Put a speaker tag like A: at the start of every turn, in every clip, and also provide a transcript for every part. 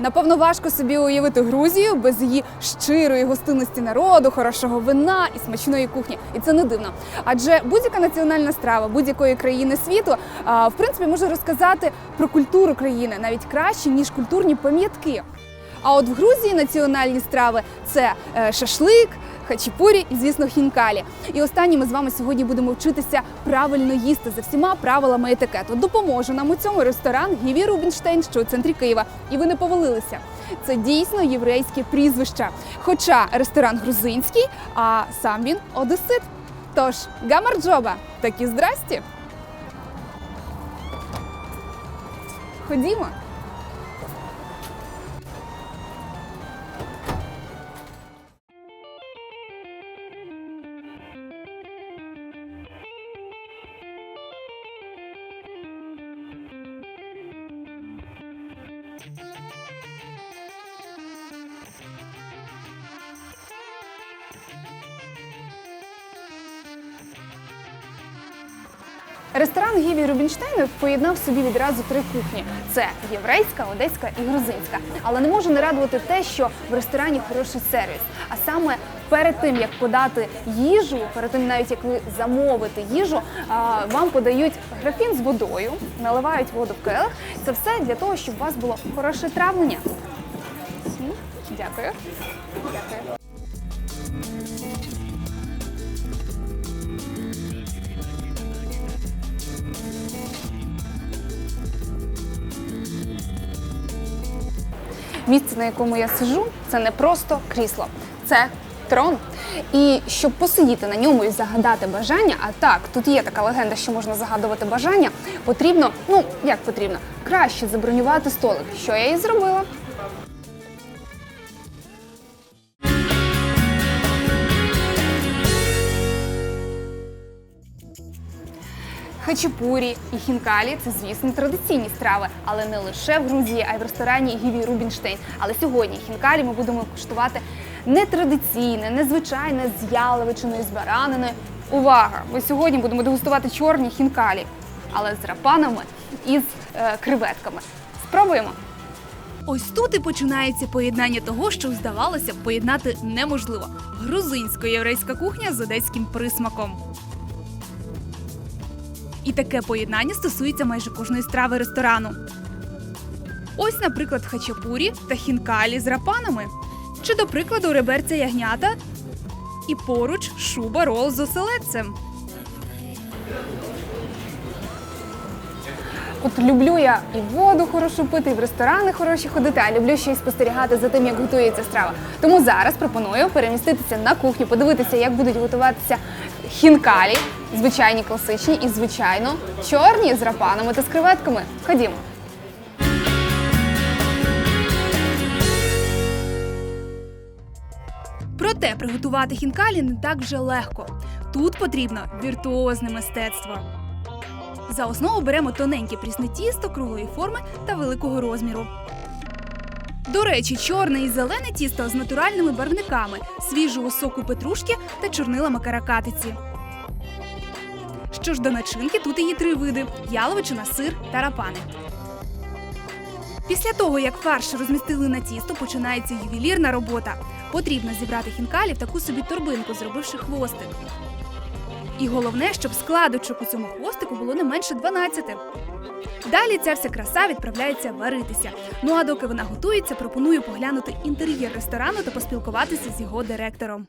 A: Напевно, важко собі уявити Грузію без її щирої гостинності народу, хорошого вина і смачної кухні. І це не дивно. Адже будь-яка національна страва будь-якої країни світу в принципі може розказати про культуру країни навіть краще ніж культурні пам'ятки. А от в Грузії національні страви це е, шашлик, хачапурі і, звісно, хінкалі. І останні ми з вами сьогодні будемо вчитися правильно їсти за всіма правилами етикету. Допоможе нам у цьому ресторан Гіві Рубінштейн, що у центрі Києва. І ви не повалилися. Це дійсно єврейське прізвище. Хоча ресторан грузинський, а сам він одесит. Тож, гамарджоба, такі здрасті. Ходімо. Ресторан Гіві Рубінштейнів поєднав собі відразу три кухні: це єврейська, одеська і грузинська. Але не може не радувати те, що в ресторані хороший сервіс. А саме перед тим як подати їжу, перед тим навіть як ви замовите їжу, вам подають графін з водою, наливають воду в келих. Це все для того, щоб у вас було хороше травлення. Дякую. Дякую. Місце, на якому я сижу, це не просто крісло, це трон. І щоб посидіти на ньому і загадати бажання, а так, тут є така легенда, що можна загадувати бажання, потрібно, ну як потрібно, краще забронювати столик, що я і зробила. Хачапурі і хінкалі це, звісно, традиційні страви, але не лише в Грузії, а й в ресторані Гіві Рубінштейн. Але сьогодні хінкалі ми будемо куштувати нетрадиційне, незвичайне з яловичиною, з бараниною. Увага! Ми сьогодні будемо дегустувати чорні хінкалі, але з рапанами і з е, креветками. Спробуємо. Ось тут і починається поєднання того, що здавалося б поєднати неможливо: грузинсько-єврейська кухня з одеським присмаком. І таке поєднання стосується майже кожної страви ресторану. Ось, наприклад, хачапурі та хінкалі з рапанами. Чи, до прикладу, реберця ягнята і поруч шуба рол з оселедцем. От люблю я і воду хорошу пити, і в ресторани хороші ходити, а люблю ще й спостерігати за тим, як готується страва. Тому зараз пропоную переміститися на кухню, подивитися, як будуть готуватися хінкалі, звичайні класичні і, звичайно, чорні з рапанами та з креветками. Ходімо. Проте приготувати хінкалі не так вже легко. Тут потрібно віртуозне мистецтво. За основу беремо тоненьке прісне тісто круглої форми та великого розміру. До речі, чорне і зелене тісто з натуральними барвниками, свіжого соку петрушки та чорнилами каракатиці. Що ж до начинки, тут її три види: яловичина, сир та рапани. Після того, як фарш розмістили на тісто, починається ювелірна робота. Потрібно зібрати хінкалі в таку собі торбинку, зробивши хвостик. І головне, щоб складочок у цьому хвостику було не менше 12. Далі ця вся краса відправляється варитися. Ну а доки вона готується, пропоную поглянути інтер'єр ресторану та поспілкуватися з його директором.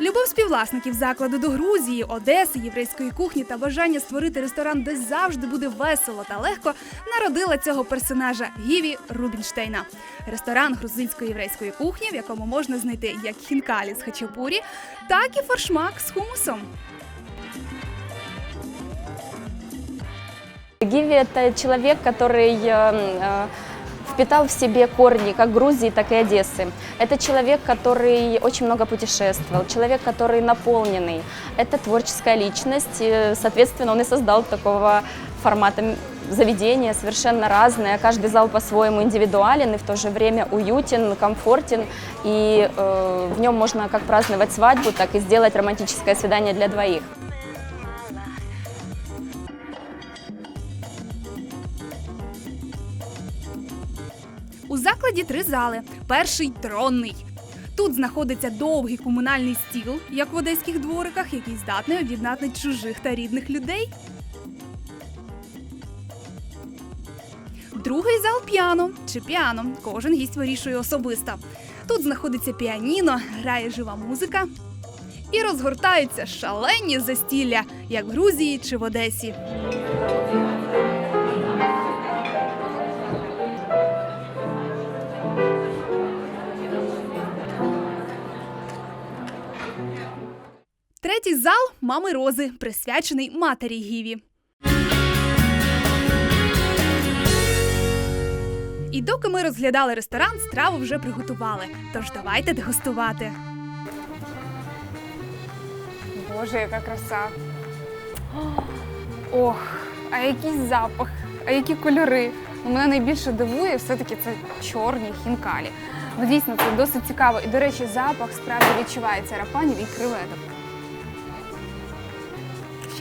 A: Любов співвласників закладу до Грузії, Одеси, єврейської кухні та бажання створити ресторан, де завжди буде весело та легко, народила цього персонажа Гіві Рубінштейна. Ресторан грузинсько-єврейської кухні, в якому можна знайти як хінкалі з хачапурі, так і форшмак з хумусом.
B: Гиви – это человек, который э, э, впитал в себе корни как Грузии, так и Одессы. Это человек, который очень много путешествовал, человек, который наполненный. Это творческая личность, соответственно, он и создал такого формата заведения совершенно разные. Каждый зал по-своему индивидуален и в то же время уютен, комфортен. И э, в нем можно как праздновать свадьбу, так и сделать романтическое свидание для двоих.
A: Закладі три зали. Перший тронний. Тут знаходиться довгий комунальний стіл, як в одеських двориках, який здатний об'єднати чужих та рідних людей. Другий зал піано чи піано. Кожен гість вирішує особисто. Тут знаходиться піаніно, грає жива музика. І розгортаються шалені застілля, як в Грузії чи в Одесі. Третій зал мами Рози, присвячений матері Гіві. І доки ми розглядали ресторан, страву вже приготували. Тож давайте дегустувати. Боже, яка краса. Ох, а який запах, а які кольори. Ну, Мене найбільше дивує все-таки це чорні хінкалі. Ну, дійсно, це досить цікаво. І, до речі, запах справді відчувається рапанів і креветок.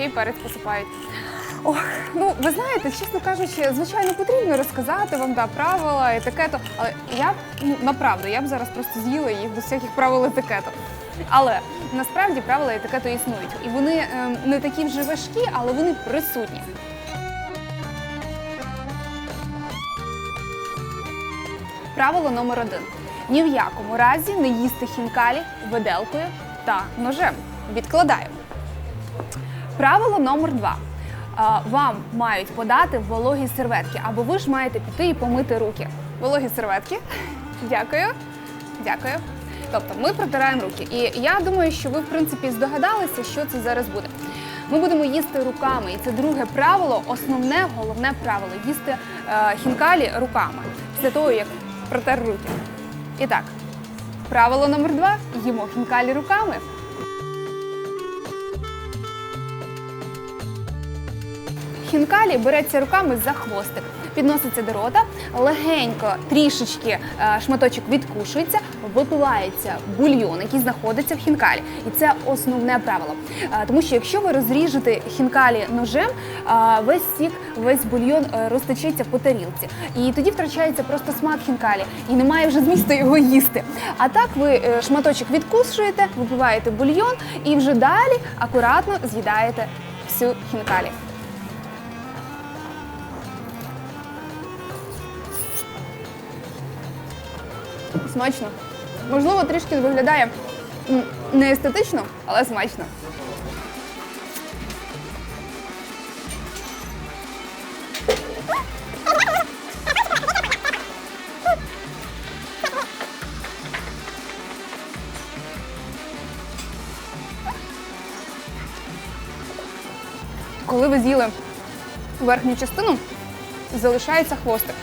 A: Ще й перець посипають. Ох, ну ви знаєте, чесно кажучи, звичайно, потрібно розказати вам да, правила етикету, але я б ну направду я б зараз просто з'їла їх без всяких правил етикету. Але насправді правила етикету існують, і вони е, не такі вже важкі, але вони присутні. Правило номер один: ні в якому разі не їсти хінкалі виделкою та ножем. Відкладаємо. Правило номер два. Вам мають подати вологі серветки, або ви ж маєте піти і помити руки. Вологі серветки. Дякую. Дякую. Тобто ми протираємо руки. І я думаю, що ви, в принципі, здогадалися, що це зараз буде. Ми будемо їсти руками, і це друге правило, основне, головне правило їсти е, хінкалі руками після того, як протер руки. І так, правило номер два: їмо хінкалі руками. Хінкалі береться руками за хвостик, підноситься до рота, легенько, трішечки е, шматочок відкушується, випивається бульйон, який знаходиться в хінкалі. І це основне правило. Е, Тому що якщо ви розріжете хінкалі ножем, е, весь сік, весь бульйон розтечеться по тарілці. І тоді втрачається просто смак хінкалі, і немає вже змісту його їсти. А так ви шматочок відкушуєте, випиваєте бульйон і вже далі акуратно з'їдаєте всю хінкалі. Смачно. Можливо, трішки виглядає не естетично, але смачно. Коли ви з'їли верхню частину, залишається хвостик.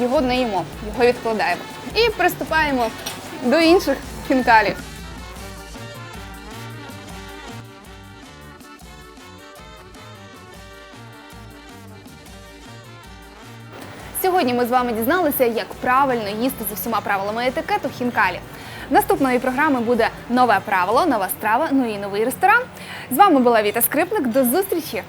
A: Його не їмо, його відкладаємо. І приступаємо до інших хінкалів. Сьогодні ми з вами дізналися, як правильно їсти з усіма правилами етикету хінкалі. Наступної програми буде нове правило, нова страва, ну і новий ресторан. З вами була Віта Скрипник. До зустрічі!